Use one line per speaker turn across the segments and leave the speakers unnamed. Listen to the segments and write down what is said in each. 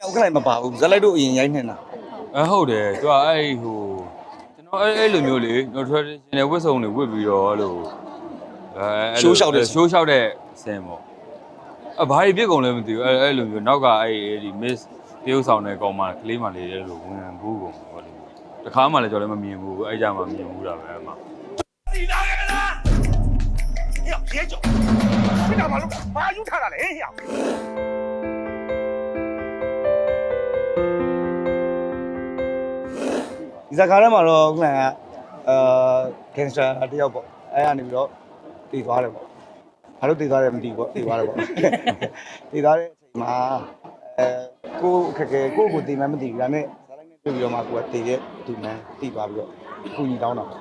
အောက်ကလည်းမပါဘူးဇက်လိုက်တို့အရင်ရိုက်နေတာ
အဲဟုတ်တယ်သူကအဲ့ဟိုကျွန်တော်အဲ့အဲ့လိုမျိုးလေ traditional ဝတ်စုံတွေဝတ်ပြီးတော့အဲ့လိုအဲရှိုးလျှောက်တဲ့ဆင်ပေါ့အဘာကြီးပြစ်ကုန်လဲမသိဘူးအဲ့အဲ့လိုမျိုးနောက်ကအဲ့ဒီ miss တရုပ်ဆောင်တဲ့ကောင်မကလေးမလေးအဲ့လိုဝင်ဘူးကုန်ပေါ့လေတခါမှလည်းကျွန်တော်လည်းမမြင်ဘူးအဲ့ကြမှာမြင်ဘူးတာပဲအမှ
ရဲကြော်စစ်တာမလို့ဘာယူထားတာလဲဟဲ့ဟျာ
ဒီဇာခါထဲမှာတော့ခုနကအာကင်ဆာတယောက်ပေါ့အဲ့ဒါနေပြီးတော့တည်သွားတယ်ပေါ့ဘာလို့တည်သွားတယ်မသိဘူးပေါ့တည်သွားတယ်ပေါ့တည်သွားတဲ့အချိန်မှာအဲကိုခက်ခဲကိုကိုတည်မှမသိဘူးဒါနဲ့ဇာလိုက်နဲ့တွေ့ပြီးတော့မှကိုကတည်ရဲ့ဒီမှန်တည်သွားပြီးတော့အခုညီတောင်းတာပေါ့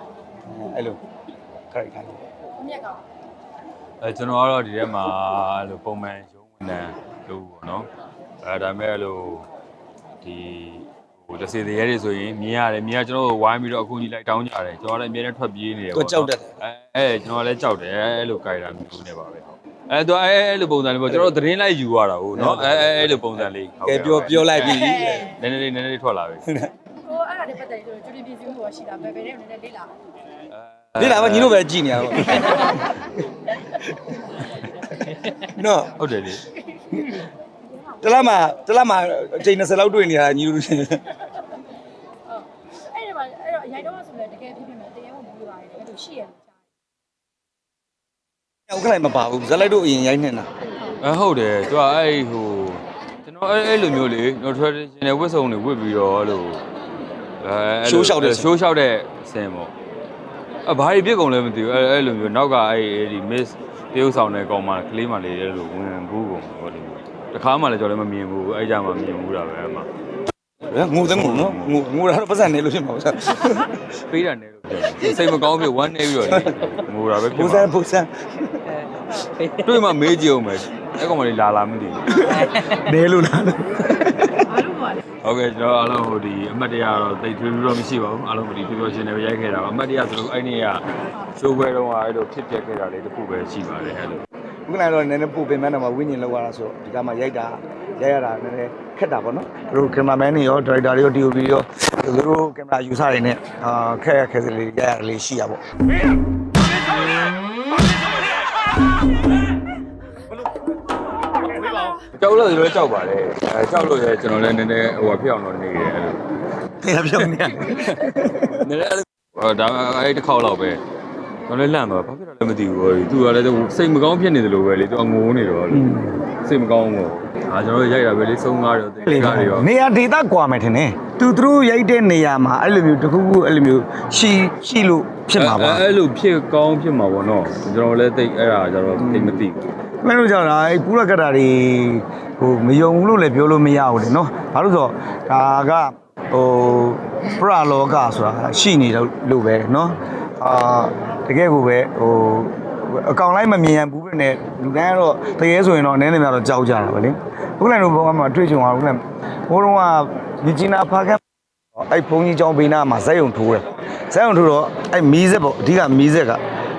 အဲ့လို character
အမြက်ကောင်
အဲကျွန်တော်ကတော့ဒီထဲမှာအဲ့လိုပုံမှန်ရုံးဝန်ထမ်းလို့ပေါ့နော်အဲဒါပေမဲ့အဲ့လိုဒီဟိုတစ်စီတည်းရဲတွေဆိုရင်မြင်ရတယ်မြင်ရကျွန်တော်တို့ဝိုင်းပြီးတော့အခုကြီးလိုက်တောင်းကြတယ်ကျွန်တော်လည်းအမြဲတမ်းထွက်ပြေးနေတယ်
ကို
ပေါ့
ကြောက်တတ်တယ်
အဲအဲကျွန်တော်လည်းကြောက်တယ်အဲ့လိုကြိုက်တာမျိုးနေပါပဲဟုတ်အဲတော့အဲအဲ့လိုပုံစံလေးပေါ့ကျွန်တော်တို့သတင်းလိုက်ယူရတာဟုတ်နော်အဲအဲအဲ့လိုပုံစံလေး
ကဲပြောပြောလိုက်ပြီ
နည်းနည်းလေးနည်းနည်းလေးထွက်လာပြီ
ကိုအဲ့ဒါနဲ့ပတ်သက်ပြီးတော့ကျွတင်ပြည်စီမှုရောရှိတာပဲပဲနဲ့နည်းနည်းလေးလာ
ဒီလာမညီတို့ပဲကြည်နေရတော့ နော်
ဟုတ်တယ်လေ
တလားမှာတလားမှာအချိန်20လောက်တွေ့နေရတာညီတို့
ဟုတ်အဲ့ဒီမှာအဲ့တော့အရင်တော့ဆိုလည်းတကယ်ဖြစ်ဖြစ်မဲ့တရားဝင်ပြီးပါတယ်အဲ့လိုရှိရလို့ကြား
အောက်ကလည်းမပါဘူးဇက်လိုက်တို့အရင်ရိုက်နေတာ
အဲဟုတ်တယ်သူကအဲ့ဟိုကျွန်တော်အဲ့အဲ့လိုမျိုးလေ traditional ဝတ်စုံတွေဝတ်ပြီးတော့အဲ့လိုအဲရှိုးလျှောက်တဲ့ဆင်ပေါ့အဘာကြီးပြစ်ကုန်လဲမသိဘူးအဲ့အဲ့လိုမျိုးနောက်ကအဲ့ဒီ miss တရုပ်ဆောင်တဲ့ကောင်မကလေးမလေးအဲ့လိုဝင်ဘူးကုန်ပေါ့လေတခါမှလည်းကျွန်တော်လည်းမမြင်ဘူးအဲ့ကြမှာမြင်ဘူးတာပဲအမှ
ငိုသငိုနော်ငိုငိုတာတော့ပတ်စံနေလို့ဖြစ်မှာပေါ့ဆရာ
ပေးတာနဲ့လို့ပြောစိတ်မကောင်းဖြစ်ဝမ်းနေပြီးတော့ငိုတာပဲဖြစ်
ဘူ
မှာ
ဆန်ဘူဆန်
တွေ့မှမေးကြည့်အောင်မယ်အဲ့ကောင်မလေးလာလာမသိဘူး
နေလို့လား
ဘာလို့ပါလဲ
ဟုတ်ကဲ့ကျွန်တော်အားလုံးဟိုဒီအမှတ်တရတော့တိတ်ထွေးထွေးတော့မရှိပါဘူးအားလုံးဒီပျော်ပျော်ရှင်နေပဲရိုက်ခဲ့တာပါအမှတ်တရဆိုတော့အဲ့ဒီကရှိုးပွဲတော့အဲ့လိုဖြစ်ပျက်ခဲ့တာလေးတစ်ခုပဲရှိပါတယ်အဲ့လို
ခုနကတော့နည်းနည်းပို့ပင်မတော့မှဝိညာဉ်လောက်ရတာဆိုတော့ဒီကမှရိုက်တာရိုက်ရတာနည်းနည်းခက်တာပေါ့နော်သူတို့ကင်မရာမန်တွေရောဒါရိုက်တာတွေရော DOP တွေရောသူတို့ကင်မရာယူဆတွေနဲ့အာခက်ရခက်စလေးရိုက်ရတာလေးရှိရပေါ့
ကြောက်လို့လည်းကြောက်ပါတယ်အဲကြောက်လို့လည်းကျွန်တော်လည်းနည်းနည်းဟိုဖြစ်အောင်တော့နေတယ်အဲ့လို
တရားပြောနေရတယ်
နည်းနည်းအဲ့ဟိုဒါအဲ့တစ်ခေါက်တော့ပဲကျွန်တော်လည်းလန့်သွားဘာဖြစ်တော့လဲမသိဘူးဟိုသူကလည်းစိတ်မကောင်းဖြစ်နေတယ်လို့ပဲလေသူကငိုနေတော့လေစိတ်မကောင်းဘူးအာကျွန်တော်ရိုက်တာပဲလေဆုံးကားတော့တိတ်ကားတွေရော
နေရာဒေသကွာမယ်ထင်တယ်သူသူတို့ရိုက်တဲ့နေရာမှာအဲ့လိုမျိုးတစ်ခုခုအဲ့လိုမျိုးရှိရှိလို့ဖြစ်မှာပါ
အဲ့လိုဖြစ်ကောင်းဖြစ်မှာပေါ့နော်ကျွန်တော်လည်းတိတ်အဲ့ဒါကျတော့တိတ်မသိဘူး
မင်းတို့ကြောင့်ဒါအဲ့ပူရကတ္တာတွေဟိုမယုံဘူးလို့လည်းပြောလို့မရဘူးလေနော်ဘာလို့ဆိုတော့ဒါကဟိုပရလောကဆိုတာရှိနေလို့လို့ပဲနော်အာတကယ်ကိုပဲဟိုအကောင်လိုက်မမြင်ရဘူးပဲနဲ့လူတိုင်းကတော့တကယ်ဆိုရင်တော့နည်းနည်းများတော့ကြောက်ကြတာပဲလေခုနကတို့ဘောကမှတွေ့ကြုံအောင်ခုနကဘိုးတော်ကမြကြီးနာဖားကအဲ့ဘုန်းကြီးကျောင်းဘေးနားမှာဇက်ယုံထိုးတယ်ဇက်ယုံထိုးတော့အဲ့မီးစက်ပေါ့အဓိကမီးစက်က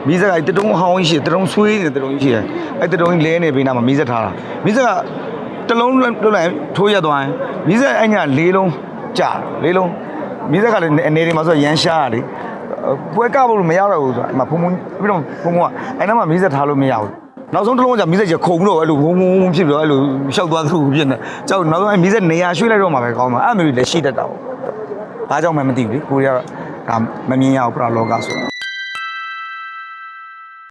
မီးစက်ကတတုံးဟောင်းကြီးရှိတယ်တတုံးဆွေးနေတတုံးကြီးရှိတယ်အဲ့တတုံးကြီးလဲနေပေးနာမှာမီးစက်ထားတာမီးစက်ကတလုံးလွတ်လိုက်ထိုးရသွားရင်မီးစက်အဲ့ညာလေးလုံးကြာလေးလုံးမီးစက်ကလည်းအနေတွေမှာဆိုရမ်းရှားရတယ်ပွဲကဖို့မရတော့ဘူးဆိုတာအမဖုံဖုံပြီးတော့ဖုံဖုံကအဲ့နားမှာမီးစက်ထားလို့မရဘူးနောက်ဆုံးတစ်လုံးကမီးစက်ကြီးခုံတော့အဲ့လိုဝုန်းဝုန်းဝုန်းဖြစ်ပြီးတော့အဲ့လိုရှောက်သွားသလိုဖြစ်နေကြောက်နောက်ဆုံးအဲ့မီးစက်နေရာရွှေ့လိုက်တော့မှာပဲကောင်းမှာအဲ့မျိုးလည်းရှိတတ်တာပေါ့ဘာကြောင့်မှမသိဘူးလေကိုရီးယားကဒါမမြင်ရဘူးပရာလောကဆိုတာ